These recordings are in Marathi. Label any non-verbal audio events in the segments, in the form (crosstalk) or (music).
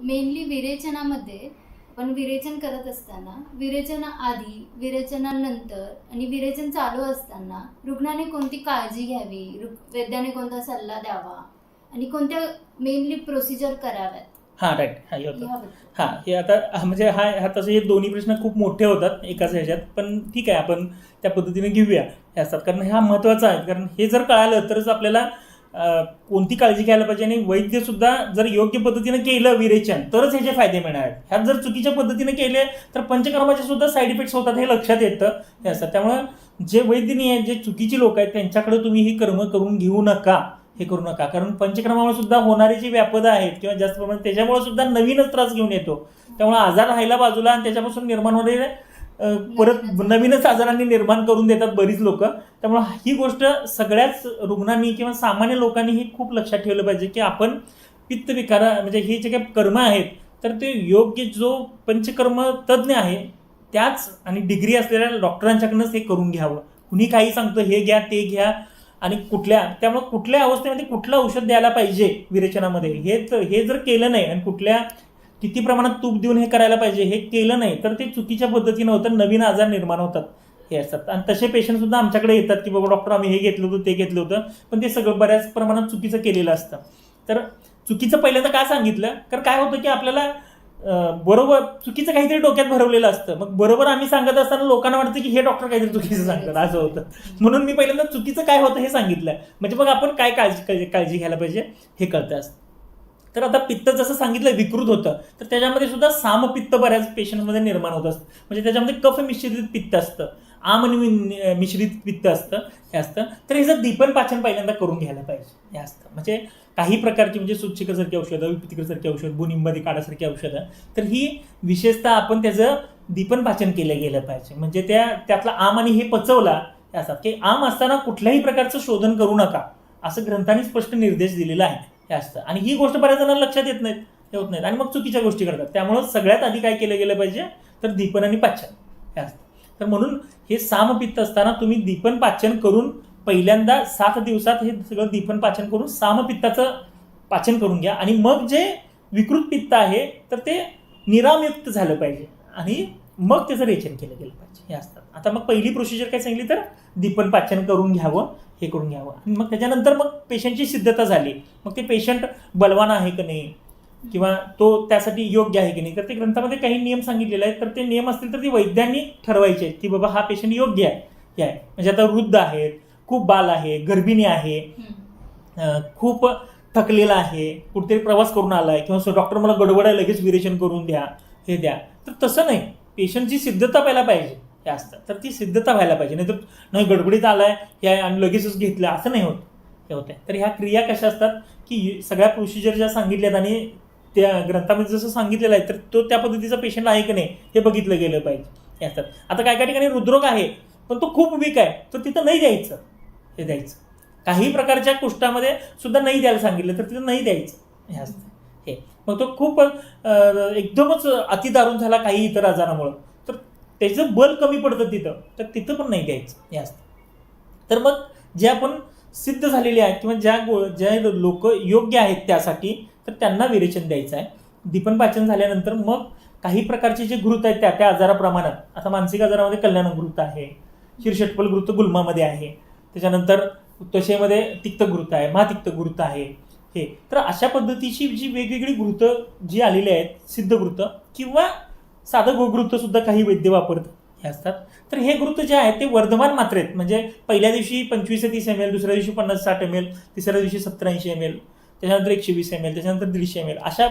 मेनली विरेचनामध्ये आपण विरेचन करत असताना विरेचना आधी विरेचनानंतर आणि विरेचन चालू असताना रुग्णाने कोणती काळजी घ्यावी? वैद्याने कोणता सल्ला द्यावा? आणि कोणत्या मेनली प्रोसिजर कराव्यात? हां राईट हां हे हां हे आता म्हणजे हा हा तसे हे दोन्ही प्रश्न खूप मोठे होतात एकाच ह्याच्यात पण ठीक आहे आपण त्या पद्धतीने घेऊया. हे असतात कारण हा महत्त्वाचा आहे कारण हे जर कळालं तरच आपल्याला कोणती काळजी घ्यायला पाहिजे आणि वैद्यसुद्धा जर योग्य पद्धतीनं केलं विरेचन तरच ह्याचे फायदे मिळणार. आहेत ह्यात जर चुकीच्या पद्धतीने केले तर पंचकर्माचे सुद्धा साईड इफेक्ट्स होतात हे लक्षात येतं. हे असतात त्यामुळं जे वैद्यनी आहेत जे चुकीची लोक आहेत त्यांच्याकडे तुम्ही ही कर्म करून घेऊ नका. हे करू नका. कारण पंचक्रमामुळे सुद्धा होणारी जी व्यापदा आहेत किंवा जास्त प्रमाणात त्याच्यामुळे सुद्धा नवीनच त्रास घेऊन येतो. त्यामुळे आजार राहायला बाजूला आणि त्याच्यापासून निर्माण होणारे परत नवीनच आजारांनी निर्माण करून देतात बरीच लोक. त्यामुळे ही गोष्ट सगळ्याच रुग्णांनी किंवा सामान्य लोकांनी ही खूप लक्षात ठेवलं पाहिजे की आपण पित्त विकारा म्हणजे हे जे काही कर्म आहेत तर ते योग्य जो पंचकर्म तज्ज्ञ आहे त्याच आणि डिग्री असलेल्या डॉक्टरांच्याकडनंच हे करून घ्यावं. कुणी काही सांगतं हे घ्या ते घ्या आणि कुठल्या त्यामुळे कुठल्या अवस्थेमध्ये कुठलं औषध द्यायला पाहिजे विरेचनामध्ये? हे तर हे जर केलं नाही आणि कुठल्या किती प्रमाणात तूप देऊन हे करायला पाहिजे हे केलं नाही तर ते चुकीच्या पद्धतीनं होतं नवीन आजार निर्माण होतात. हे असतात. आणि तसे पेशंटसुद्धा आमच्याकडे येतात की बाबा डॉक्टर आम्ही हे घेतलं होतं ते घेतलं होतं. पण ते सगळं बऱ्याच प्रमाणात चुकीचं केलेलं असतं. तर चुकीचं पहिल्यांदा काय सांगितलं? तर काय होतं की आपल्याला बरोबर चुकीचं काहीतरी डोक्यात भरवलेलं असतं. मग बरोबर आम्ही सांगत असताना लोकांना वाटतं की हे डॉक्टर काहीतरी चुकीचं सांगतात. असं होतं. म्हणून मी पहिल्यांदा चुकीचं काय होतं हे सांगितलं. म्हणजे मग आपण काय काळजी काळजी- काळजी घ्यायला पाहिजे हे कळतं असतं. तर आता पित्त जसं सांगितलं विकृत होतं तर त्याच्यामध्ये सुद्धा सामपित्त बऱ्याच पेशंटमध्ये निर्माण होत असतं. म्हणजे त्याच्यामध्ये कफ मिश्रित पित्त असतं आम आणि मिश्रित पित्त असतं हे असतं. तर हे जर दीपन पाचन पहिल्यांदा करून घ्यायला पाहिजे हे असतं. म्हणजे काही प्रकारची म्हणजे सुच्छिकासारखी औषधं विपितिकासारखी औषध बुनिंबादी काढासारखी औषधं तर ही विशेषतः आपण त्याचं दीपन पाचन केलं गेलं पाहिजे. म्हणजे त्या त्यातला आम आणि हे पचवला हे असतात. की आम असताना कुठल्याही प्रकारचं शोधन करू नका असं ग्रंथांनी स्पष्ट निर्देश दिलेला आहे. हे असतं. आणि ही गोष्ट बऱ्याच जणांना लक्षात येत नाहीत हे होत नाहीत. आणि मग चुकीच्या गोष्टी करतात. त्यामुळं सगळ्यात आधी काय केलं गेलं पाहिजे? तर दीपन आणि पाचन. हे असतं. तर म्हणून हे सामपित्त असताना तुम्ही दीपन पाचन करून पहिल्यांदा सात दिवसात हे सगळं दीपन पाचन करून सामपित्ताचं पाचन करून घ्या. आणि मग जे विकृत पित्त आहे तर ते निरामयुक्त झालं पाहिजे. आणि मग त्याचं रेचन केलं गेलं पाहिजे. हे असतात आता मग पहिली प्रोसिजर काय सांगली तर? दीपन पाचन करून घ्यावं. हे करून घ्यावं. आणि मग त्याच्यानंतर मग पेशंटची सिद्धता झाली. मग ते पेशंट बलवान आहे की नाही? किंवा तो त्यासाठी योग्य आहे की नाही? तर ते ग्रंथामध्ये काही नियम सांगितलेले आहेत. तर ते नियम असतील तर ते वैद्यांनी ठरवायचे आहेत की बाबा हा पेशंट योग्य आहे. हे आहे. म्हणजे आता वृद्ध आहेत खूप बाल आहे गर्भिणी आहे खूप थकलेला आहे कुठेतरी प्रवास करून आला आहे किंवा डॉक्टर मला गडबड आहे लगेच विरेचन करून द्या हे द्या. तर तसं नाही. पेशंटची सिद्धता पहिला पाहिजे. हे असतं. तर ती सिद्धता व्हायला पाहिजे. नाही तर नाही गडबडीत आलाय हे आहे आणि लगेचच घेतलं असं नाही होत. हे होतं तर ह्या क्रिया कशा असतात? की सगळ्या प्रोसिजर ज्या सांगितल्यात आणि त्या ग्रंथामध्ये जसं सांगितलेलं आहे तर तो त्या पद्धतीचा पेशंट आहे की नाही हे बघितलं गेलं पाहिजे. हे असतात. आता काय काय ठिकाणी हृदरोग आहे पण तो खूप वीक आहे तर तिथं नाही द्यायचं. हे द्यायचं. काही प्रकारच्या कुष्ठामध्ये सुद्धा नाही द्यायला सांगितलं तर तिथं नाही द्यायचं. हे असतं. हे. मग तो खूप एकदमच अतिदारुण झाला काही इतर आजारामुळं. त्याचं बल कमी पडतं तिथं. तर तिथं पण नाही द्यायचं हे असतं. तर मग जे आपण सिद्ध झालेले आहेत किंवा ज्या गो ज्या लोक योग्य आहेत त्यासाठी तर त्यांना विरेचन द्यायचं आहे. दीपन पाचन झाल्यानंतर मग काही प्रकारचे जे घृत आहेत त्या त्या आजाराप्रमाणात. आता मानसिक आजारामध्ये कल्याण घृत आहे. शीर्षटपल घृत गुल्मामध्ये आहे. त्याच्यानंतर त्वचेमध्ये तिक्त घृत आहे महातिक्त घृत आहे. हे. तर अशा पद्धतीची जी वेगवेगळी घृत जी आलेली आहेत सिद्ध घृत किंवा साधं गोघृत सुद्धा काही वैद्य वापरतात हे असतात. तर हे घृत जे आहेत ते वर्धमान मात्रेत म्हणजे पहिल्या दिवशी पंचवीस ते तीस एम एल दुसऱ्या दिवशी पन्नास साठ एम एल तिसऱ्या दिवशी सत्तर ऐंशी एम एल त्याच्यानंतर एकशे वीस एम एल त्याच्यानंतर दीडशे एम एल अशा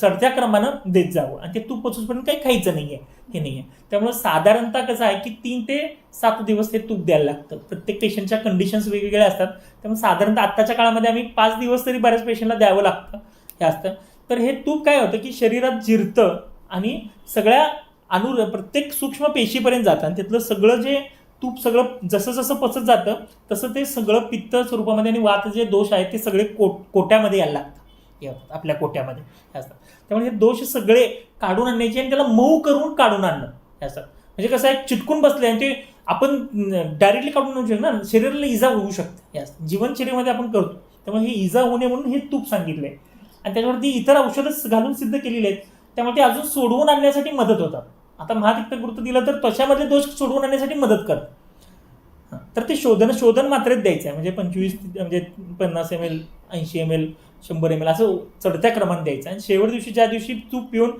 चढत्या क्रमानं देत जावं. आणि ते तूप पोचूसपर्यंत काही खायचं नाही आहे हे नाही आहे त्यामुळे साधारणतः कसं आहे की तीन ते सात दिवस हे तूप द्यायला लागतं. प्रत्येक पेशंटच्या कंडिशन्स वेगवेगळ्या असतात. त्यामुळे साधारणतः आत्ताच्या काळामध्ये आम्ही पाच दिवस तरी बऱ्याच पेशंटला द्यावं लागतं. हे असतं. तर हे तूप काय होतं की शरीरात जिरतं आणि सगळ्या अनु प्रत्येक सूक्ष्म पेशीपर्यंत जातं. आणि तिथलं सगळं जे तूप सगळं जसं जसं पचत जातं तसं ते सगळं पित्त स्वरूपामध्ये आणि वात जे दोष आहेत ते सगळे कोट कोट्यामध्ये यायला लागतात. आपल्या कोट्यामध्ये. हे असतात त्यामुळे हे दोष सगळे काढून आणण्याचे आणि त्याला मऊ करून काढून आणणं. हे असतात म्हणजे कसं आहे चिटकून बसले आणि ते आपण डायरेक्टली काढून आणू शकतो ना. शरीराला इजा होऊ शकते. हे असतं. जीवनशैलीमध्ये आपण करतो. त्यामुळे हे इजा होऊ नये म्हणून हे तूप सांगितलं आहे आणि त्याच्यावरती इतर औषधं घालून सिद्ध केलेली आहेत. त्यामुळे ते अजून सोडवून आणण्यासाठी मदत होतात. आता महातिक्तकृत दिलं तर त्वचामधले दोष सोडवून आणण्यासाठी मदत करतात. तर ते शोधन शोधन मात्रेत द्यायचं आहे. म्हणजे पंचवीस म्हणजे पन्नास एम एल ऐंशी एम एल शंभर एम एल असं चढत्या क्रमाने द्यायचं आणि शेवट दिवशी ज्या दिवशी तूप पिऊन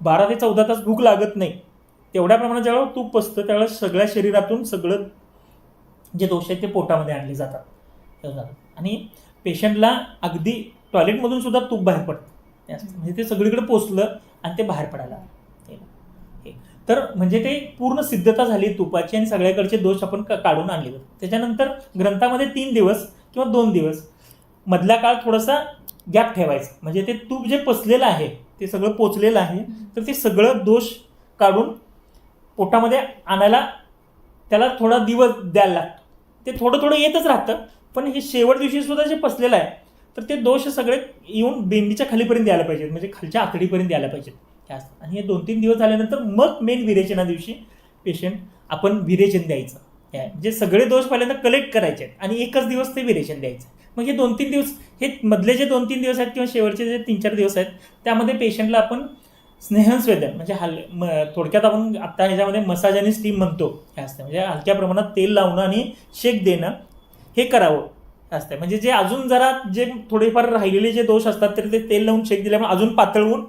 बारा ते चौदा तास भूक लागत नाही तेवढ्या प्रमाणात ज्यावेळेला तूप असतं त्यावेळेस सगळ्या शरीरातून सगळं जे दोष आहेत ते पोटामध्ये आणले जातात. आणि पेशंटला अगदी टॉयलेटमधून सुद्धा तूप बाहेर पडतं. म्हणजे ते सगळीकडे पोचलं आणि ते बाहेर पडायला हे. तर म्हणजे ते पूर्ण सिद्धता झाली तुपाची आणि सगळ्याकडचे दोष आपण का- काढून आणले. त्याच्यानंतर ग्रंथामध्ये तीन दिवस किंवा दोन दिवस मधला काळ थोडासा गॅप ठेवायचा. म्हणजे ते तूप जे पचलेलं आहे ते सगळं पोचलेलं आहे तर ते सगळं दोष काढून पोटामध्ये आणायला त्याला थोडा दिवस द्यायला लागतो. ते थोडं थोडं येतच राहतं पण हे शेवट दिवशी सुद्धा जे पसलेलं आहे तर ते दोष सगळे येऊन बेंबीच्या खालीपर्यंत द्यायला पाहिजेत म्हणजे खालच्या आतडीपर्यंत द्यायला पाहिजेत. हे असतं. आणि हे दोन तीन दिवस झाल्यानंतर मग मेन विरेचना दिवशी पेशंट आपण विरेचन द्यायचं. हे म्हणजे सगळे दोष पहिल्यांदा कलेक्ट करायचे आहेत आणि एकच दिवस ते विरेचन द्यायचं मग हे दोन तीन दिवस हे मधले जे दोन तीन दिवस आहेत किंवा शेवटचे जे तीन चार दिवस आहेत त्यामध्ये पेशंटला आपण स्नेहस्वेदन म्हणजे हल म थोडक्यात आपण आत्ता ह्याच्यामध्ये मसाज आणि स्टीम म्हणतो. हे असतं म्हणजे हलक्या प्रमाणात तेल लावणं आणि शेक देणं हे करावं. असतं म्हणजे जे अजून जरा जे थोडेफार राहिलेले जे दोष असतात तरी ते तेल लावून शेक दिल्यामुळे अजून पातळवून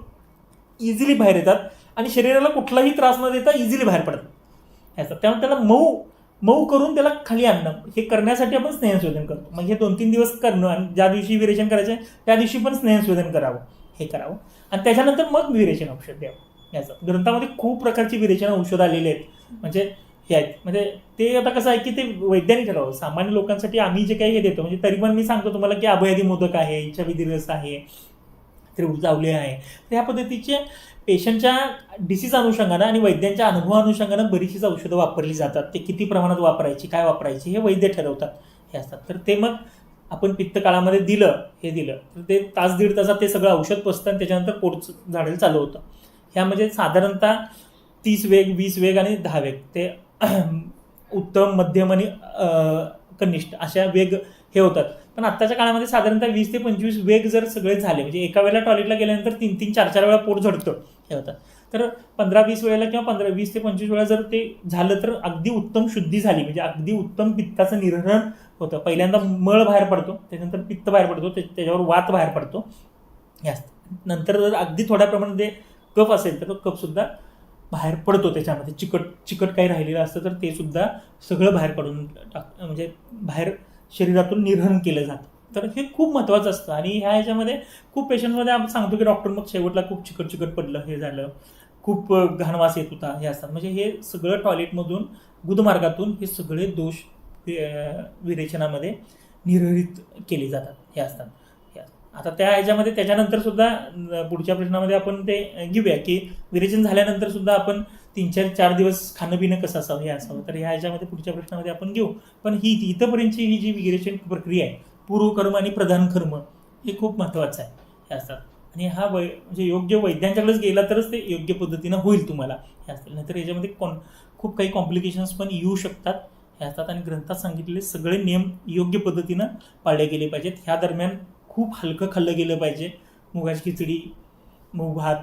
इझिली बाहेर येतात आणि शरीराला कुठलाही त्रास न देता इझिली बाहेर पडतात. असतात त्यामुळे त्याला मऊ मऊ करून त्याला खाली आणणं. हे करण्यासाठी आपण स्नेहशोधन करतो. मग हे दोन तीन दिवस करणं आणि ज्या दिवशी विरेचन करायचं आहे त्या दिवशी पण स्नेहशोधन करावं. हे करावं. आणि त्याच्यानंतर मग विरेचन औषध द्यावं. याचं ग्रंथामध्ये खूप प्रकारची विरेचन औषधं आलेली आहेत. म्हणजे हे आहेत म्हणजे ते आता कसं आहे की ते वैज्ञानिक ठरावं. सामान्य लोकांसाठी आम्ही जे काही हे देतो म्हणजे तरी पण मी सांगतो तुम्हाला की अभयादी मोदक आहे इच्छा रस आहे त्रिवजावले आहे. तर ह्या पद्धतीचे पेशंटच्या डिसीज अनुषंगानं आणि वैद्यांच्या अनुभवानुषंगानं बरीचशीच औषधं वापरली जातात. ते किती प्रमाणात वापरायची काय वापरायची हे वैद्य ठरवतात. हे असतात. तर ते मग आपण पित्त काळामध्ये दिलं हे दिलं. तर ते तास दीड तासात ते सगळं औषध पसतं आणि त्याच्यानंतर पोट झाडेल चालू होतं. ह्या म्हणजे साधारणतः तीस वेग वीस वेग आणि दहा वेग. ते उत्तम मध्यम आणि कनिष्ठ अशा वेग हे होतात. पण आत्ताच्या काळामध्ये साधारणतः वीस ते पंचवीस वेग जर सगळे झाले म्हणजे एका वेळेला टॉयलेटला गेल्यानंतर तीन तीन चार चार वेळा पोट झडतं हे होतं. तर पंधरा वीस वेळेला किंवा पंधरा वीस ते पंचवीस वेळा जर ते झालं तर अगदी उत्तम शुद्धी झाली म्हणजे अगदी उत्तम पित्ताचं निर्हरण होतं. पहिल्यांदा मळ बाहेर पडतो त्याच्यानंतर पित्त बाहेर पडतो त्याच्यावर वात बाहेर पडतो. या नंतर जर अगदी थोड्या प्रमाणात ते कफ असेल तर तो कफसुद्धा बाहेर पडतो त्याच्यामध्ये. चिकट चिकट काही राहिलेलं असतं तर ते सुद्धा सगळं बाहेर काढून टाक म्हणजे बाहेर शरीरातून निर्हरण केलं जातं. तर हे खूप महत्त्वाचं असतं आणि ह्या ह्याच्यामध्ये खूप पेशंटमध्ये आपण सांगतो की डॉक्टर मग शेवटला खूप चिकट चिकट पडलं हे झालं. खूप घाणवास येत होता हे असतात म्हणजे हे सगळं टॉयलेटमधून गुदमार्गातून हे सगळे दोष विरेचनामध्ये निर्हरित केले जातात हे असतात. आता त्या ह्याच्यामध्ये त्याच्यानंतर सुद्धा पुढच्या प्रश्नामध्ये आपण ते घेऊया की विरेचन झाल्यानंतर सुद्धा आपण तीन चार चार दिवस खाणं पिणं कसं असावं हे असावं. तर ह्या ह्याच्यामध्ये पुढच्या प्रश्नामध्ये आपण घेऊ. पण ही इथंपर्यंतची ही जी विरेचन प्रक्रिया आहे पूर्वकर्म आणि प्रधान कर्म हे खूप महत्त्वाचं आहे. हे असतात. आणि हा वै म्हणजे योग्य वैद्यांच्याकडेच गेला तरच ते योग्य पद्धतीनं होईल तुम्हाला. हे असतील नाहीतर याच्यामध्ये कॉन खूप काही कॉम्प्लिकेशन्स पण येऊ शकतात. हे असतात. आणि ग्रंथात सांगितलेले सगळे नियम योग्य पद्धतीनं पाळले गेले पाहिजेत. ह्या दरम्यान खूप हलकं खाल्लं गेलं पाहिजे. मुगाची खिचडी मूग भात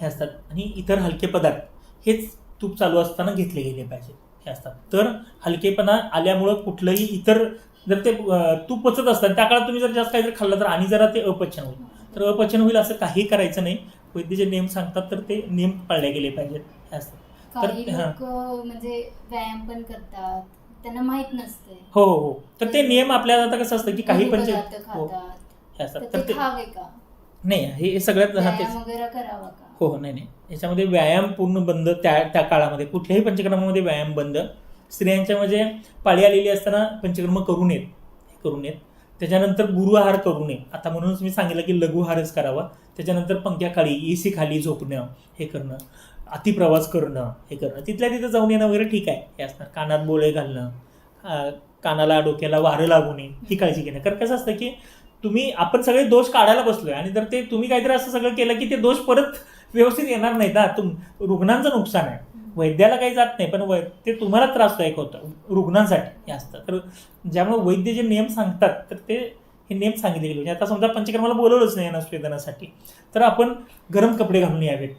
हे असतात. आणि इतर हलके पदार्थ हेच तूप चालू असताना घेतले गेले पाहिजेत हे असतात. तर हलकेपणा आल्यामुळं कुठलंही इतर जर ते तूप पचत असतात त्या काळात तुम्ही जर जास्त काहीतरी खाल्लं तर आणि जरा ते अपचन होईल. तर अपचन होईल असं काही करायचं नाही. वैद्य जे नियम सांगतात तर ते नियम पाळले गेले पाहिजेत. हे असतात. तर- म्हणजे व्यायाम पण करतात. त्यांना माहीत नसते हो हो हो. तर ते नियम आपल्याला आता कसं असतं की काही काही पंच पदार्थ हो. हे असतात तर ते ते खावे का? नाही हे हे सगळ्यात हा तेच. वगैरे करावा का? हो हो नाही नाही. याच्यामध्ये व्यायाम पूर्ण बंद त्या त्या काळामध्ये. कुठल्याही पंचक्रमामध्ये व्यायाम बंद. स्त्रियांच्या म्हणजे पाळी आलेली असताना पंचकर्म करू नयेत. हे करू नयेत. त्याच्यानंतर गुरुआहार करू नये. आता म्हणूनच मी सांगितलं की लघुआहारच करावा. त्याच्यानंतर पंख्याखाली ए सी खाली झोपणं हे करणं. अतिप्रवास करणं हे करणं. तिथल्या तिथं जाऊन येणं वगैरे ठीक आहे. हे असणार. कानात बोळे घालणं कानाला डोक्याला वारं लागू नये ही काळजी घेणं. कारण कसं असतं की तुम्ही आपण सगळे दोष काढायला बसलोय आणि जर ते तुम्ही काहीतरी असं सगळं केलं की ते दोष परत व्यवस्थित येणार नाहीत. ना तुम रुग्णांचं नुकसान आहे. वैद्याला काही जात नाही पण वै ते तुम्हाला त्रासदायक होतं रुग्णांसाठी हे असतं. तर ज्यामुळे वैद्य जे नियम सांगतात तर ते हे नेम सांगितले गेले म्हणजे आता समजा पंचकर्माला बोलवलंच नाही नसवेदनासाठी. तर आपण गरम कपडे घालून यावेत.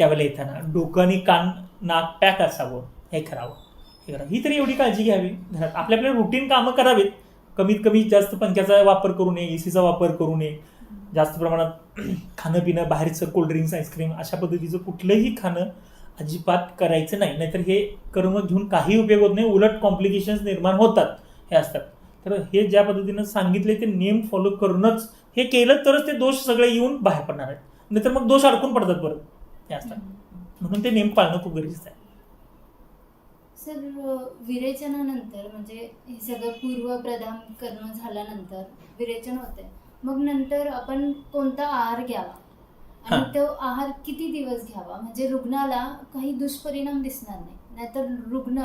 त्यावेळेला येताना डोकं आणि कान नाक पॅक असावं हे करावं. हे करावं ही तरी एवढी काळजी घ्यावी. घरात आपल्या आपल्या रुटीन कामं करावीत. कमीत कमी जास्त पंख्याचा वापर करू नये सीचा वापर करू नये. जास्त प्रमाणात खाणं पिणं बाहेरचं कोल्ड्रिंक्स आईस्क्रीम अशा पद्धतीचं कुठलंही खाणं अजिबात करायचं नाही. नाहीतर हे कर्म घेऊन काही उपयोग होत नाही. उलट कॉम्प्लिकेशन्स निर्माण होतात. हे असतात. तर हे ज्या पद्धतीनं सांगितले ते नियम फॉलो करूनच हे केलं तरच ते दोष सगळे येऊन बाहेर पडणार आहेत. नाहीतर मग दोष अडकून पडतात परत. हे असतात. म्हणून ते नियम पाळणं खूप गरजेचं आहे. सर विरेचनानंतर म्हणजे हे सगळं पूर्वप्रधान करणं झाल्यानंतर विरेचन होते मग नंतर आपण कोणता आहार घ्यावा? आणि. तो आहार किती दिवस घ्यावा? म्हणजे रुग्णाला काही दुष्परिणाम दिसणार नाही. नाहीतर रुग्ण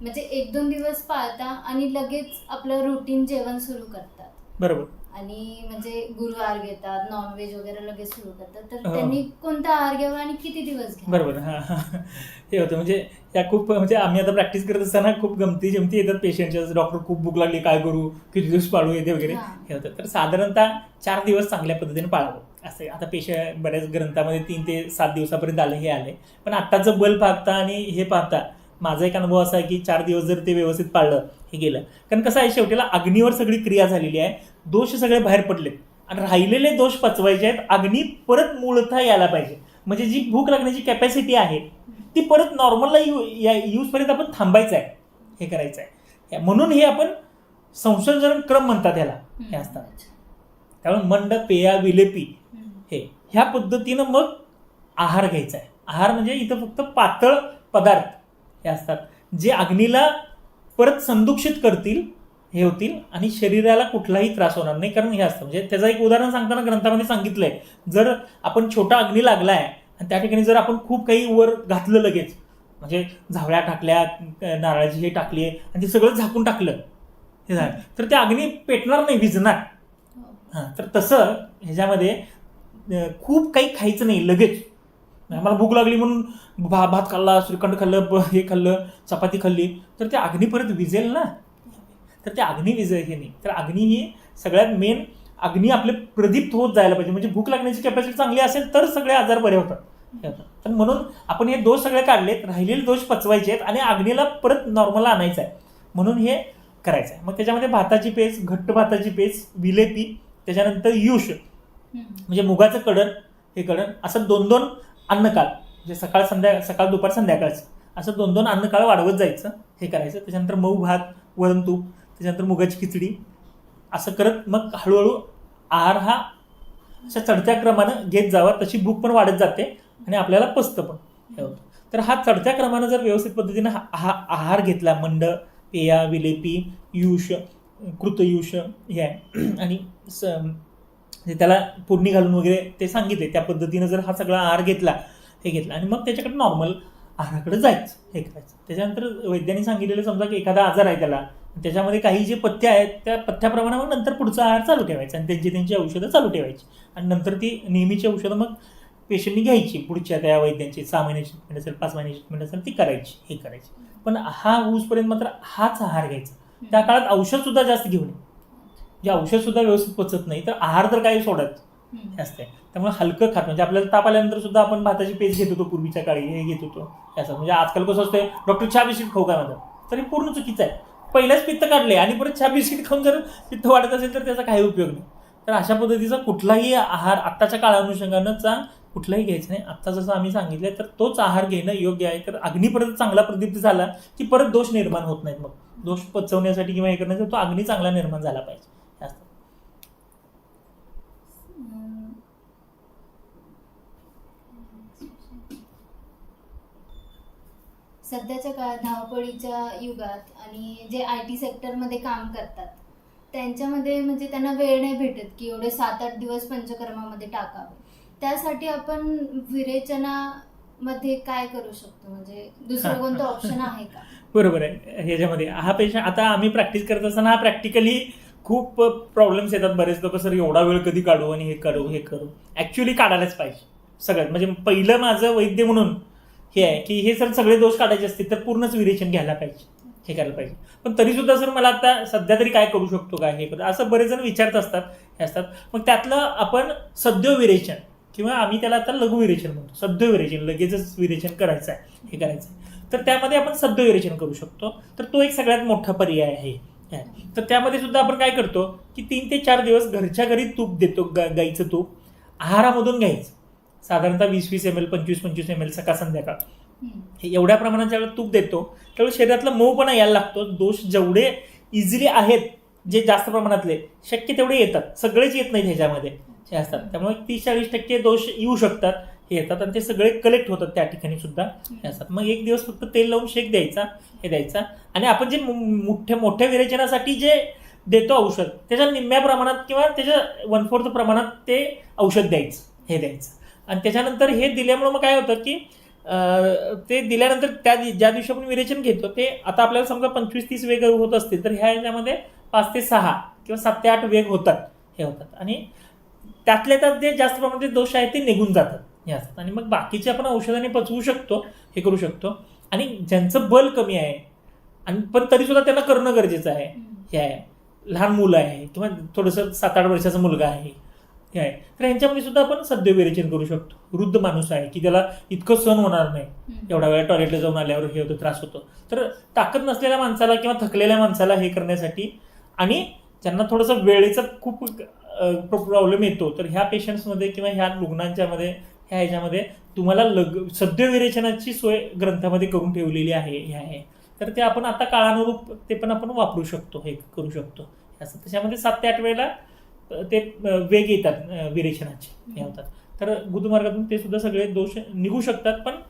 म्हणजे एक दोन दिवस पाळता आणि लगेच आपलं रुटीन जेवण सुरू करतात. बरोबर. आणि म्हणजे गुरुवार घेतात नॉनव्हेज वगैरे लगेच सुरू करतात. तर हो. त्यांनी कोणता आहार घ्यावा आणि किती दिवस घ्यावा? बरोबर. हां हां. हे होतं. म्हणजे या खूप म्हणजे आम्ही आता प्रॅक्टिस करत असताना खूप गमती जमती येतात पेशंटच्या डॉक्टर खूप भूक लागली काय करू किती दिवस पाळू येते वगैरे हां. हे होतं. तर साधारणतः चार दिवस चांगल्या पद्धतीने पाळावं. असं आहे. आता पेशंट बऱ्याच ग्रंथामध्ये तीन ते सात दिवसापर्यंत आलं हे आले पण आत्ताचं बल पाहता आणि हे पाहता माझा एक अनुभव असा आहे की चार दिवस जर ते व्यवस्थित पाळलं हे गेलं. कारण कसं आहे शेवटीला अग्नीवर सगळी क्रिया झालेली आहे. दोष सगळे बाहेर पडलेत. आणि राहिलेले दोष पचवायचे आहेत अग्नी परत मूळतः यायला पाहिजे. म्हणजे जी भूक लागण्याची कॅपॅसिटी आहे ती परत नॉर्मलला यू यूजपर्यंत आपण थांबायचं आहे. हे करायचं आहे. म्हणून हे आपण संशोधन क्रम म्हणतात याला हे असतात. त्यामुळे मंड पेया विलेपी. हे ह्या पद्धतीनं मग आहार घ्यायचा आहे. आहार म्हणजे इथं फक्त पातळ पदार्थ हे असतात. जे अग्नीला परत संदूषित करतील हे होतील आणि शरीराला कुठलाही त्रास होणार नाही. कारण हे असतं म्हणजे त्याचं एक उदाहरण सांगताना ग्रंथामध्ये आहे जर आपण छोटा अग्नी लागला आहे आणि त्या ठिकाणी जर आपण खूप काही वर घातलं लगेच म्हणजे झावळ्या टाकल्या नारळाची हे टाकली आणि ते सगळं झाकून टाकलं हे झालं तर ते अग्नी पेटणार नाही विझणार. हां तर तसं ह्याच्यामध्ये खूप काही खायचं नाही लगेच. मला भूक लागली म्हणून भा भात खाल्ला श्रीखंड खाल्लं हे खाल्लं चपाती खाल्ली तर ते अग्नी परत विजेल ना. तर ते अग्नी हे नाही. तर अग्नी ही सगळ्यात मेन अग्नी आपले प्रदीप्त होत जायला पाहिजे. म्हणजे भूक लागण्याची कॅपॅसिटी चांगली असेल तर सगळे आजार बरे होतात. तर म्हणून आपण हे दोष सगळे काढलेत राहिलेले दोष पचवायचे आहेत आणि अग्नीला परत नॉर्मल आणायचं आहे. म्हणून हे करायचं आहे. मग त्याच्यामध्ये भाताची पेज घट्ट भाताची पेज विलेपी त्याच्यानंतर युष म्हणजे मुगाचं कडण हे कडण असं दोन दोन अन्नकाळ म्हणजे सकाळ संध्या सकाळ दुपार संध्याकाळचं असं दोन दोन अन्नकाळ वाढवत जायचं हे करायचं. त्याच्यानंतर मऊ भात वरण तूप त्याच्यानंतर मुगाची खिचडी. असं करत मग हळूहळू आहार हा अशा चढत्या क्रमानं घेत जावा. तशी भूक पण वाढत जाते आणि आपल्याला पचतं पण. हे होतं तर हा चढत्या क्रमानं जर व्यवस्थित पद्धतीनं हा हा आहार घेतला मंड पेया विलेपी युष कृतयुष हे आहे. आणि स म्हणजे त्याला फोडणी घालून वगैरे ते सांगितले त्या पद्धतीनं जर हा सगळा आहार घेतला हे घेतला आणि मग त्याच्याकडे नॉर्मल आहाराकडे जायचं हे करायचं. त्याच्यानंतर वैद्यांनी सांगितलेलं समजा की एखादा आजार आहे त्याला त्याच्यामध्ये काही जे पथ्य आहेत त्या पथ्याप्रमाणे मग नंतर पुढचा आहार चालू ठेवायचा आणि त्यांची त्यांची औषधं चालू ठेवायची. आणि नंतर ती नेहमीची औषधं मग पेशंटनी घ्यायची. पुढच्या त्या वैद्यांची सहा महिन्याची ट्रीटमेंट असेल पाच महिन्याची ट्रीटमेंट असेल ती करायची हे करायची. पण हा ऊसपर्यंत मात्र हाच आहार घ्यायचा. त्या काळात औषध सुद्धा जास्त घेऊ नये. जे औषध सुद्धा व्यवस्थित पचत नाही तर आहार तर काही सोडत जास्त आहे असते. त्यामुळे हलकं खात म्हणजे आपल्याला ताप आल्यानंतर सुद्धा आपण भाताची पेस्ट घेत होतो पूर्वीच्या काळी हे घेत होतो. असं म्हणजे आजकाल कसं असतंय डॉक्टर चहा बिस्किट खाऊ काय म्हणतात? तरी पूर्ण चुकीचं आहे. पहिल्याच पित्त काढले आणि परत चहा बिस्किट खाऊन जर पित्त वाढत असेल तर त्याचा काही उपयोग नाही. तर अशा पद्धतीचा कुठलाही आहार आत्ताच्या काळानुषंगानं चा कुठलाही घ्यायचं नाही. आत्ता जसं आम्ही सांगितलं तर तोच आहार घेणं योग्य आहे. तर अग्नीपर्यंत चांगला प्रदीप्त झाला की परत दोष निर्माण होत नाहीत मग. दोष पचवण्यासाठी किंवा हे करण्यासाठी तो अग्नी चांगला निर्माण झाला पाहिजे हे असतं. अं, सध्याच्या काळात धावपळीच्या युगात आणि जे आय टी सेक्टरमध्ये काम करतात त्यांच्यामध्ये म्हणजे त्यांना वेळ नाही भेटत की एवढे सात आठ दिवस पंचकर्मामध्ये टाकावे. त्यासाठी आपण विरेचनामध्ये काय करू शकतो? म्हणजे दुसरं कोणतं ऑप्शन आहे का? (laughs) बरोबर आहे. ह्याच्यामध्ये हा पेशंट आता आम्ही प्रॅक्टिस करत असताना हा प्रॅक्टिकली खूप प्रॉब्लेम्स येतात बरेच लोक. सर एवढा वेळ कधी काढू आणि हे करू हे करू? ऍक्च्युली काढायलाच पाहिजे. सगळ्यात म्हणजे पहिलं माझं वैद्य म्हणून हे आहे की हे सर सगळे दोष काढायचे असतील तर पूर्णच विरेचन घ्यायला पाहिजे. हे करायला पाहिजे. पण तरी सुद्धा सर मला आता सध्या तरी काय करू शकतो काय हे असं बरेच जण विचारत असतात हे असतात. मग त्यातलं आपण सद्य विरेचन किंवा आम्ही त्याला आता लघु विरेचन म्हणतो. सद्य विरेचन लगेचच विरेचन करायचं आहे हे करायचं आहे. तर त्यामध्ये आपण सद्य विरेचन करू शकतो. तर तो एक सगळ्यात मोठा पर्याय आहे. हे. तर त्यामध्ये सुद्धा आपण काय करतो की तीन ते चार दिवस घरच्या घरी तूप देतो गाईचं तूप. आहारामधून घ्यायचं. साधारणतः वीस वीस एम एल पंचवीस पंचवीस एम एल सकाळ संध्याकाळ. हे एवढ्या प्रमाणात ज्यावेळेला तूप देतो त्यावेळी शरीरातला मऊपणा यायला लागतो. दोष जेवढे इझिली आहेत जे जास्त प्रमाणातले शक्य तेवढे येतात. सगळेच येत नाहीत ह्याच्यामध्ये. हे असतात. त्यामुळे तीस चाळीस टक्के दोष येऊ शकतात. हे येतात आणि ते सगळे कलेक्ट होतात त्या ठिकाणी सुद्धा. हे असतात. मग एक दिवस फक्त तेल लावून शेक द्यायचा. हे द्यायचा. आणि आपण जे मोठ्या मोठ्या विरेचनासाठी जे देतो औषध त्याच्या निम्म्या प्रमाणात किंवा त्याच्या वन फोर्थ प्रमाणात ते औषध द्यायचं. हे द्यायचं. आणि त्याच्यानंतर हे दिल्यामुळं मग काय होतं की ते दिल्यानंतर त्या दि- ज्या दिवशी आपण विरेचन घेतो ते आता आपल्याला समजा पंचवीस तीस वेग होत असतील तर ह्या याच्यामध्ये पाच ते सहा किंवा सात ते आठ वेग होतात हे होतात. आणि त्यातल्या त्यात जे जास्त प्रमाणात दोष आहेत ते निघून जातात हे असतात. आणि मग बाकीचे आपण औषधाने पचवू शकतो हे करू शकतो. आणि ज्यांचं बल कमी आहे आणि पण तरी सुद्धा त्यांना करणं गरजेचं आहे. हे आहे. लहान मुलं आहे किंवा थोडंसं सात आठ वर्षाचा मुलगा आहे हे आहे. तर यांच्यामध्ये सुद्धा आपण सद्य विरेचन करू शकतो. वृद्ध माणूस आहे की त्याला इतकं सण होणार नाही. एवढा वेळा टॉयलेटला जाऊन आल्यावर हे होतं त्रास होतो. तर ताकद नसलेल्या माणसाला किंवा थकलेल्या माणसाला हे करण्यासाठी आणि ज्यांना थोडंसं वेळेचा खूप प्रॉब्लेम येतो तर ह्या पेशंट्समध्ये किंवा ह्या रुग्णांच्यामध्ये ह्या ह्याच्यामध्ये तुम्हाला लग सद्य विरेचनाची सोय ग्रंथामध्ये करून ठेवलेली आहे हे आहे. तर ते आपण आता काळानुरूप ते पण आपण वापरू शकतो हे करू शकतो. असं त्याच्यामध्ये सात ते आठ वेळेला ते वेग येतात विरेचनाचे हे होतात. तर गुदमार्गातून ते सुद्धा सगळे दोष निघू शकतात पण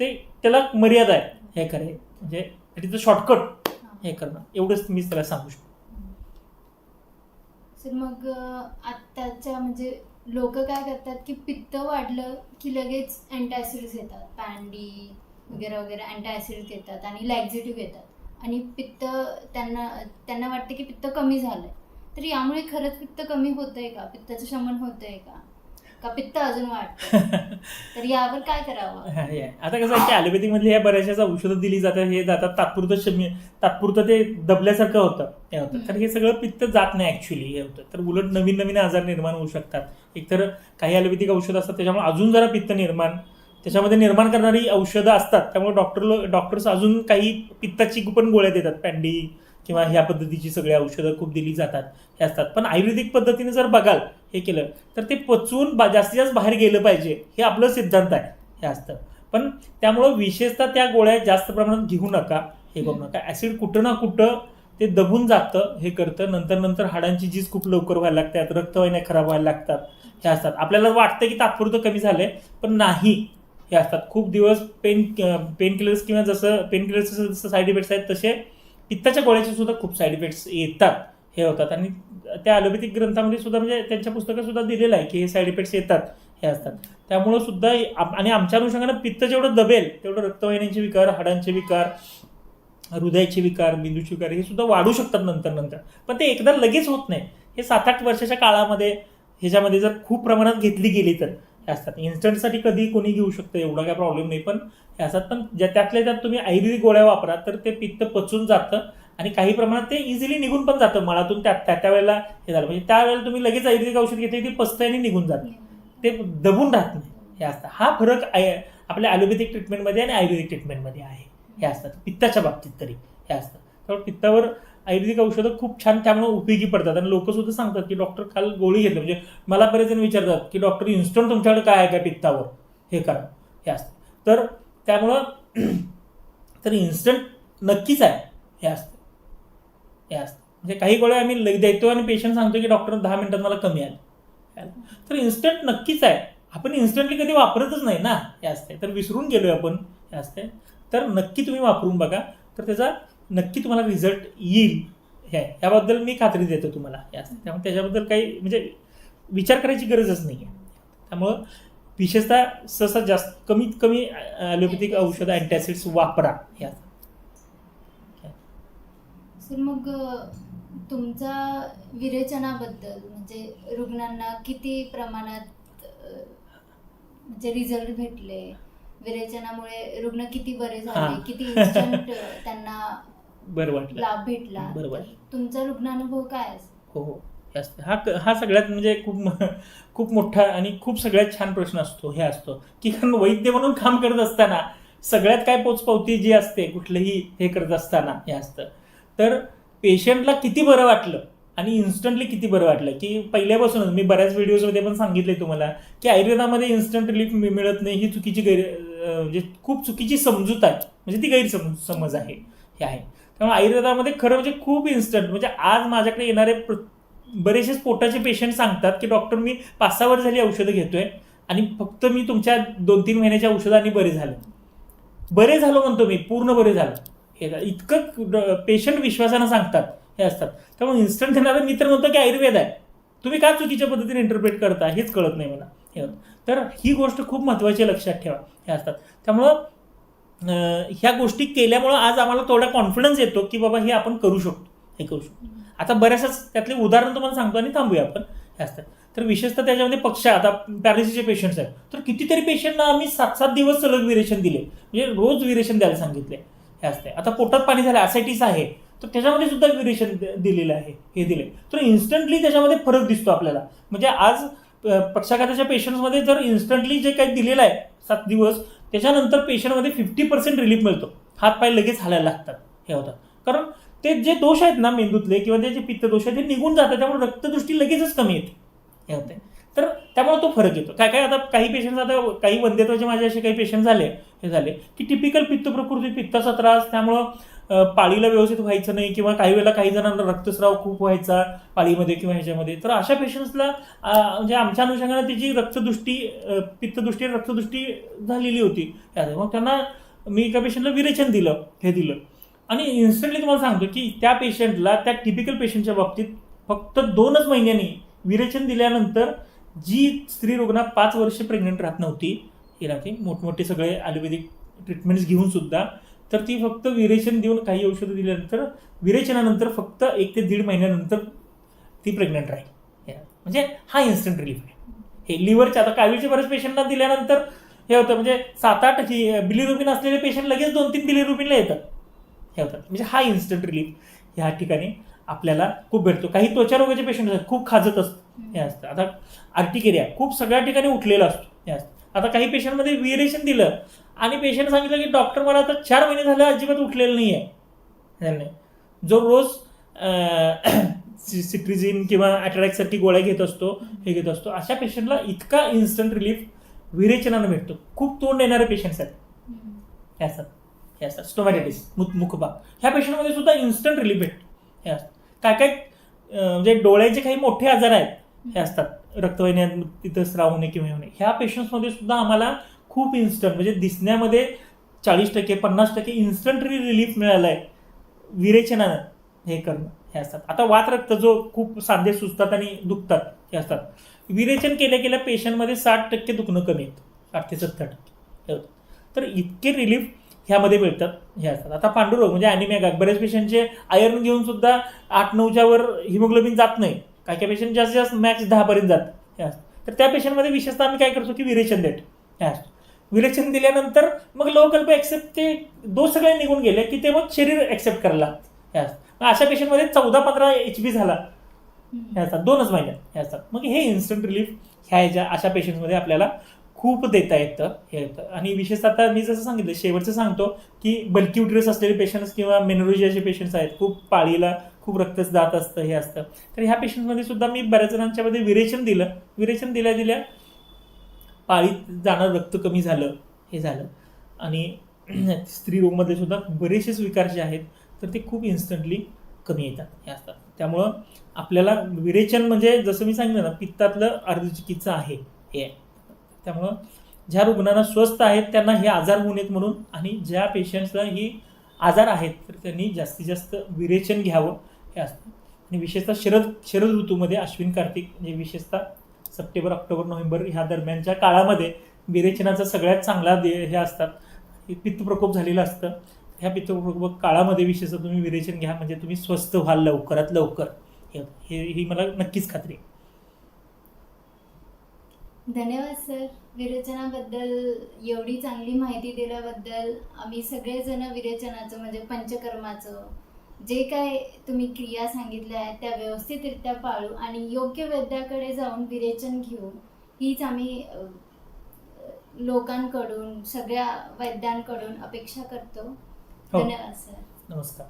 ते त्याला मर्यादा आहे हे करे म्हणजे तिथं शॉर्टकट हे करणं. एवढंच मी त्याला सांगू शकतो. सर मग आत्ताच्या म्हणजे लोक काय करतात की पित्त वाढलं की लगेच अँटॅसिड्स येतात पॅन्डी वगैरे वगैरे अँटॅसिड्स येतात आणि लॅक्झेटिव्ह येतात. आणि पित्त त्यांना त्यांना वाटतं की पित्त कमी झालंय. तर यामुळे खरंच पित्त कमी होतंय का? पित्ताचं शमन होतंय का? का पित्त अजून (laughs) तर यावर काय करावं? आहे. आता कसं आहे की ॲलोपॅथिक मधली ह्या बऱ्याचशा औषधं दिली जातात हे जातात तात्पुरतं शमी तात्पुरतं ते दबल्यासारखं होतं हे होतं. तर हे सगळं पित्त जात नाही ऍक्च्युली हे होतं. तर उलट नवीन नवीन आजार निर्माण होऊ शकतात. एकतर काही ॲलोपॅथिक औषधं असतात त्याच्यामुळे अजून जरा पित्त निर्माण त्याच्यामध्ये निर्माण करणारी औषधं असतात त्यामुळे डॉक्टर डॉक्टर्स अजून काही पित्ताची पण गोळ्या देतात पॅन्डी किंवा ह्या पद्धतीची सगळी औषधं खूप दिली जातात हे असतात. पण आयुर्वेदिक पद्धतीने जर बघाल हे केलं तर ते पचवून बा- जास्तीत जास्त बाहेर गेलं पाहिजे हे आपलं सिद्धांत आहे हे असतं. पण त्यामुळं विशेषतः त्या गोळ्या जास्त प्रमाणात घेऊ नका हे करू नका. ॲसिड कुठं ना कुठं ते दबून जातं हे करतं. नंतर नंतर हाडांची झीज खूप लवकर व्हायला लागतात रक्तवाहिन्या खराब व्हायला लागतात हे असतात. आपल्याला वाटतं की तात्पुरतं कमी झालंय पण नाही हे असतात. खूप दिवस पेन पेन किलर्स किंवा जसं पेन किलर्सचं जसं साईड इफेक्ट्स आहेत तसे पित्ताच्या गोळ्याचे सुद्धा खूप साईड इफेक्ट्स येतात हे होतात. आणि त्या ॲलोपॅथिक ग्रंथामध्ये सुद्धा म्हणजे त्यांच्या पुस्तकात सुद्धा दिलेलं आहे की हे साईड इफेक्ट्स येतात हे असतात. त्यामुळं सुद्धा आणि आमच्या अनुषंगानं पित्त जेवढं दबेल तेवढं रक्तवाहिन्यांचे विकार हाडांचे विकार हृदयाचे विकार बिंदूचे विकार हे सुद्धा वाढू शकतात नंतर नंतर. पण ते एकदा लगेच होत नाही. हे सात आठ वर्षाच्या काळामध्ये ह्याच्यामध्ये जर खूप प्रमाणात घेतली गेली तर हे असतात. इन्स्टंटसाठी कधी कोणी घेऊ शकतं एवढा काय प्रॉब्लेम नाही. पण असतात. पण ज्या त्यातल्या त्यात तुम्ही आयुर्वेदिक गोळ्या वापरा तर ते पित्त पचून जातं आणि काही प्रमाणात ते इझिली निघून पण जातं. मळातून त्या त्या त्या वेळेला हे झालं. म्हणजे त्यावेळेला तुम्ही लगेच आयुर्वेदिक औषध घेतली ते पचतं निघून जाते. ते दबून राहत नाही. हे असतं. हा फरक आहे आपल्या ॲलोपॅथिक ट्रीटमेंटमध्ये आणि आयुर्वेदिक ट्रीटमेंटमध्ये आहे. हे असतात. पित्ताच्या बाबतीत तरी हे असतं. त्यामुळे पित्तावर आयुर्वेदिक औषधं खूप छान त्यामुळे उपयोगी पडतात. आणि लोक सुद्धा सांगतात की डॉक्टर काल गोळी घेतली. म्हणजे मला बरेच जण विचारतात की डॉक्टर इन्स्टंट तुमच्याकडे काय आहे का पित्तावर? हे करा. हे असतं. तर त्यामुळं (clears throat) तर इन्स्टंट नक्कीच आहे. हे असतं. हे असतं. म्हणजे काही गोळ्या आम्ही लग- देतो आणि पेशंट सांगतो की डॉक्टर दहा मिनिटात मला कमी आलं. तर इन्स्टंट नक्कीच आहे. आपण इन्स्टंटली कधी वापरतच नाही ना. हे असते तर विसरून गेलोय आपण. हे असते तर नक्की तुम्ही वापरून बघा. तर त्याचा नक्की तुम्हाला रिझल्ट येईल. हे याबद्दल मी खात्री देतो तुम्हाला. हे असते त्यामुळे त्याच्याबद्दल काही म्हणजे विचार करायची गरजच नाही आहे त्यामुळं विशेषतः सहसा जास्त कमीत कमी ॲलोपॅथिक औषधं अँटॅसिड्स वापरा. हे असतं. सर मग तुमचा विरेचनाबद्दल म्हणजे रुग्णांना किती प्रमाणात म्हणजे रिझल्ट भेटले? विरेचनामुळे रुग्ण किती बरे. झाले? किती इन्स्टंट त्यांना बरं वाटलं. लाभ भेटला? बरोबर. तुमचा रुग्णानुभव काय हो हे. हा हा सगळ्यात म्हणजे खूप खूप मोठा आणि खूप सगळ्यात छान प्रश्न असतो हे असतो. की कारण वैद्य म्हणून काम करत असताना सगळ्यात काय पोचपावती जी असते कुठलंही हे करत असताना हे असतं. तर पेशंटला किती बरं वाटलं आणि इन्स्टंटली किती बरं वाटलं? की पहिल्यापासूनच मी बऱ्याच व्हिडिओजमध्ये पण सांगितले तुम्हाला की आयुर्वेदामध्ये इन्स्टंट रिलीफ मिळत नाही ही चुकीची गैर म्हणजे खूप चुकीची समजूत आहे. म्हणजे ती गैरसमज समज आहे हे आहे. त्यामुळे आयुर्वेदामध्ये खरं म्हणजे खूप इन्स्टंट म्हणजे आज माझ्याकडे येणारे प्र- बरेचसेच पोटाचे पेशंट सांगतात की डॉक्टर मी पाच सहा वर्ष झाली औषधं घेतोय आणि फक्त मी तुमच्या दोन तीन महिन्याच्या औषधांनी बरे झाले. बरे झालो म्हणतो मी पूर्ण बरे झालो. हे इतकं पेशंट विश्वासानं सांगतात हे असतात. त्यामुळे इन्स्टंट देणारं मी तर म्हणतो की आयुर्वेद आहे. तुम्ही का चुकीच्या पद्धतीने इंटरप्रेट करता हेच कळत नाही मला. हे तर ही गोष्ट खूप महत्त्वाची लक्षात ठेवा हे असतात. त्यामुळं ह्या गोष्टी केल्यामुळं आज आम्हाला थोडा कॉन्फिडन्स येतो की बाबा हे आपण करू शकतो हे करू शकतो. आता बऱ्याचशाच त्यातले उदाहरण तुम्हाला सांगतो आणि थांबूया आपण. हे असतात तर विशेषतः त्याच्यामध्ये पक्ष आता पॅरालिसिसचे पेशंट्स आहेत. तर कितीतरी पेशंटना आम्ही सात सात दिवस सलग विरेशन दिले. म्हणजे रोज विरेशन द्यायला सांगितले. हे असते आता पोटात पाणी झालं ॲसायटिस आहे. तर त्याच्यामध्ये सुद्धा विरेशन दिलेलं आहे. हे दिले तर इन्स्टंटली त्याच्यामध्ये फरक दिसतो आपल्याला. म्हणजे आज पक्षाघाताच्या पेशंट्समध्ये जर इन्स्टंटली जे काही दिलेलं आहे सात दिवस त्याच्यानंतर पेशंटमध्ये फिफ्टी पर्सेंट रिलीफ मिळतो. हात पाय लगेच हालायला लागतात. हे होतात कारण ते जे दोष आहेत ना मेंदूतले किंवा ते जे पित्त दोष आहेत ते निघून जातात. त्यामुळे रक्तदृष्टी लगेचच कमी येते. हे होते तर त्यामुळे तो फरक येतो. काय काय आता काही पेशंट आता काही वंदेत्वाचे माझे असे काही पेशंट झाले हे झाले की टिपिकल पित्त प्रकृती पित्ताचा त्रास त्यामुळं पाळीला व्यवस्थित व्हायचं नाही किंवा काही वेळेला काही जणांना रक्तस्राव खूप व्हायचा पाळीमध्ये किंवा ह्याच्यामध्ये. तर अशा पेशंट्सला म्हणजे आमच्या अनुषंगाने त्याची रक्तदृष्टी पित्तदृष्टी रक्तदृष्टी झालेली होती. त्यामुळे मग त्यांना मी एका पेशंटला विरेचन दिलं हे दिलं. आणि इन्स्टंटली तुम्हाला सांगतो की त्या पेशंटला त्या टिपिकल पेशंटच्या बाबतीत फक्त दोनच महिन्यांनी विरेचन दिल्यानंतर जी स्त्री रुग्ण पाच वर्ष प्रेग्नंट राहत नव्हती ही राहते मोठमोठे सगळे आयुर्वेदिक ट्रीटमेंट्स घेऊन सुद्धा तर ती फक्त विरेचन देऊन काही औषधं दिल्यानंतर विरेचनानंतर फक्त एक ते दीड महिन्यानंतर ती प्रेग्नंट राहील. हे. म्हणजे हा इन्स्टंट रिलीफ आहे. हे लिव्हरच्या आता कावीळचे बरेच पेशंटना दिल्यानंतर हे होतं म्हणजे सात आठ ही बिलिरुबिन असलेले पेशंट लगेच दोन तीन बिलिरुबिनला येतात. होतात म्हणजे हा इन्स्टंट रिलीफ ह्या ठिकाणी आपल्याला खूप भेटतो. काही त्वचा रोगाचे पेशंट असतात खूप खाजत असतं हे असतं आता आर्टिकेरिया खूप सगळ्या ठिकाणी उठलेला असतो हे असतं. आता काही पेशंटमध्ये विरेशन दिलं आणि पेशंट सांगितलं की डॉक्टर मला आता चार महिने झाले अजिबात उठलेलं नाही आहे नाही. जो रोज (clears throat) सिट्रिझिन किंवा अटॅकसारखी गोळ्या घेत असतो हे घेत असतो अशा पेशंटला इतका इन्स्टंट रिलीफ विरेचनानं भेटतो. खूप तोंड येणारे पेशंट्स आहेत. हे असतात. हे असतात. स्टोमॅटिटिस मुख मुखभाग. ह्या पेशंटमध्ये सुद्धा इन्स्टंट रिलीफ हे असतं. काय काय म्हणजे डोळ्याचे काही मोठे आजार आहेत हे असतात. रक्तवाहिन्या तिथं स्राव होणे किंवा होणे. ह्या पेशंट्समध्ये सुद्धा आम्हाला खूप इन्स्टंट म्हणजे दिसण्यामध्ये चाळीस टक्के पन्नास टक्के इन्स्टंट रिलीफ मिळाला आहे विरेचनानं हे करणं हे असतात. आता वात रक्त जो खूप सांधे सुचतात आणि दुखतात हे असतात. विरेचन केल्या गेल्या पेशंटमध्ये साठ टक्के दुखणं कमी येतं साठ ते सत्तर टक्के. तर इतके रिलीफ ह्यामध्ये मिळतात हे असतात. आता पांडुरोग म्हणजे अॅनिमिया बऱ्याच पेशंटचे आयर्न घेऊन सुद्धा आठ नऊच्या वर हिमोग्लोबिन जात नाही. काय काय पेशंट जास्तीत जास्त मॅक्स दहापर्यंत जात हे असतं. तर त्या पेशंटमध्ये विशेषतः आम्ही काय करतो की विरेचन देट हे असतो. विरेचन दिल्यानंतर मग लोकल्प ॲक्सेप्ट ते दोष सगळे निघून गेले की ते मग शरीर ॲक्सेप्ट करायला लागतं हे असतं. मग अशा पेशंटमध्ये चौदा पंधरा एच बी झाला हे असतात दोनच महिन्यात हे असतात मग हे इन्स्टंट रिलीफ ह्या ह्याच्या अशा पेशंटमध्ये आपल्याला खूप देता येतं हे येतं. आणि विशेषतः आता मी जसं सांगितलं शेवटचं सांगतो की बल्की युट्रस असलेले पेशंट्स किंवा मेनोलॉजियाचे पेशंट्स आहेत खूप पाळीला खूप रक्त जात असतं हे असतं. तर ह्या पेशंट्समध्ये सुद्धा मी बऱ्याच जणांच्यामध्ये विरेचन दिलं. विरेचन दिल्या दिल्या पाळीत जाणं रक्त कमी झालं हे झालं. आणि (clears throat) स्त्री रोगमध्ये सुद्धा बरेचसेच विकार जे आहेत तर ते खूप इन्स्टंटली कमी येतात हे असतात. त्यामुळं आपल्याला विरेचन म्हणजे जसं मी सांगितलं ना पित्तातलं अर्धचिकित्सा आहे हे आहे. त्यामुळं ज्या रुग्णांना स्वस्त आहेत त्यांना हे आजार होऊ नयेत म्हणून आणि ज्या पेशंट्सला ही आजार आहेत तर त्यांनी जास्तीत जास्त विरेचन घ्यावं. हे असतं. आणि विशेषतः शरद शरद ऋतूमध्ये अश्विन कार्तिक म्हणजे विशेषतः सप्टेंबर ऑक्टोबर नोव्हेंबर ह्या दरम्यानच्या काळामध्ये विरेचनाचा सगळ्यात चांगला दे हे असतात. हे पित्तप्रकोप झालेलं असतं. ह्या पित्तप्रकोप काळामध्ये विशेषतः तुम्ही विरेचन घ्या म्हणजे तुम्ही स्वस्त व्हाल लवकरात लवकर. हे हे- ही मला नक्कीच खात्री आहे. धन्यवाद सर. विरेचनाबद्दल एवढी चांगली माहिती दिल्याबद्दल आम्ही सगळेजण विरेचनाचं म्हणजे पंचकर्माचं जे काय तुम्ही क्रिया सांगितल्या आहेत त्या व्यवस्थितरित्या पाळू आणि योग्य वैद्याकडे जाऊन विरेचन घेऊ. हीच आम्ही लोकांकडून सगळ्या वैद्यांकडून अपेक्षा करतो. हो. धन्यवाद सर. नमस्कार.